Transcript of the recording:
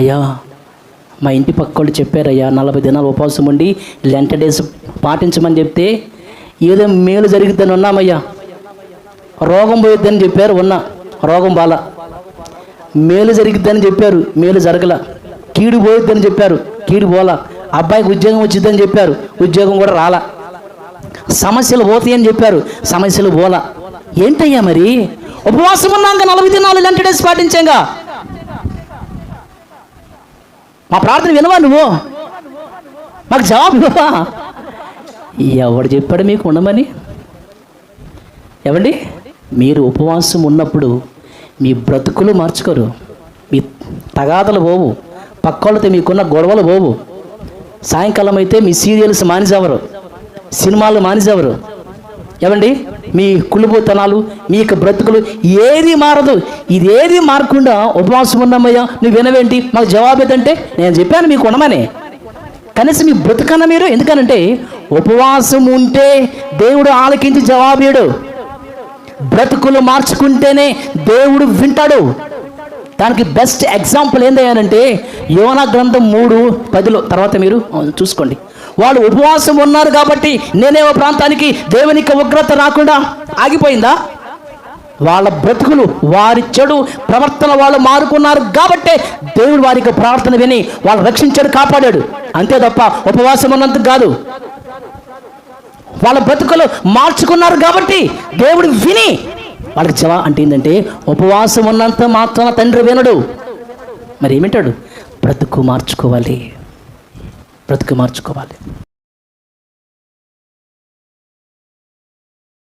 అయ్యా మా ఇంటి పక్క వాళ్ళు చెప్పారయ్యా నలభై దినాలు ఉపవాసం ఉండి లెంట డేస్ పాటించమని చెప్తే ఏదో మేలు జరుగుతుందని ఉన్నామయ్యా. రోగం పోయిద్దని చెప్పారు ఉన్నా. రోగం బాల. మేలు జరిగిద్దని చెప్పారు మేలు జరగల. కీడు పోయిద్దని చెప్పారు కీడు పోలా. అబ్బాయికి ఉద్యోగం వచ్చిద్దని చెప్పారు ఉద్యోగం కూడా రాలా. సమస్యలు పోతాయని చెప్పారు సమస్యలు పోలా. ఏంటయ్యా మరి? ఉపవాసం ఉన్నాక నలభై దినాలు లెంట డేస్ పాటించాంగా? మా ప్రార్థన వినవా నువ్వు? మాకు జవాబు నువ్వా ఎవడు చెప్పాడు మీకు ఉండమని? ఎవండి మీరు ఉపవాసం ఉన్నప్పుడు మీ బ్రతుకులు మార్చుకోరు. మీ తగాదలు పోవు. పక్కోళ్ళతో మీకున్న గొడవలు పోవు. సాయంకాలం అయితే మీ సీరియల్స్ మానేసేవరు సినిమాలు మానేసేవరు ఏమండి మీ కులుబుతనాలు మీ యొక్క బ్రతుకులు ఏది మారదు. ఇది ఏది మారకుండా ఉపవాసం ఉన్నామయ్యా నువ్వు వినవేంటి? మాకు జవాబు ఏంటంటే నేను చెప్పాను మీకు ఉండమని కనీసం మీ బ్రతుకన్న మీరు ఎందుకనంటే ఉపవాసం ఉంటే దేవుడు ఆలకించి జవాబీడు బ్రతుకులు మార్చుకుంటేనే దేవుడు వింటాడు. దానికి బెస్ట్ ఎగ్జాంపుల్ ఏందయ్యానంటే యోనా గ్రంథం మూడు పదిలో తర్వాత మీరు చూసుకోండి. వాళ్ళు ఉపవాసం ఉన్నారు కాబట్టి నేనేమో ప్రాంతానికి దేవునికి ఉగ్రత రాకుండా ఆగిపోయిందా? వాళ్ళ బ్రతుకులు వారి చెడు ప్రవర్తన వాళ్ళు మారుకున్నారు కాబట్టే దేవుడు వారికి ప్రార్థన విని వాళ్ళు రక్షించాడు కాపాడాడు. అంతే తప్ప ఉపవాసం ఉన్నంత కాదు. వాళ్ళ బ్రతుకులు మార్చుకున్నారు కాబట్టి దేవుడు విని వాళ్ళకి జవా అంటే ఏంటంటే ఉపవాసం ఉన్నంత మాత్రం తండ్రి వినడు. మరి ఏమింటాడు? బ్రతుకు మార్చుకోవాలి. బ్రతుకు మార్చుకోవాలి.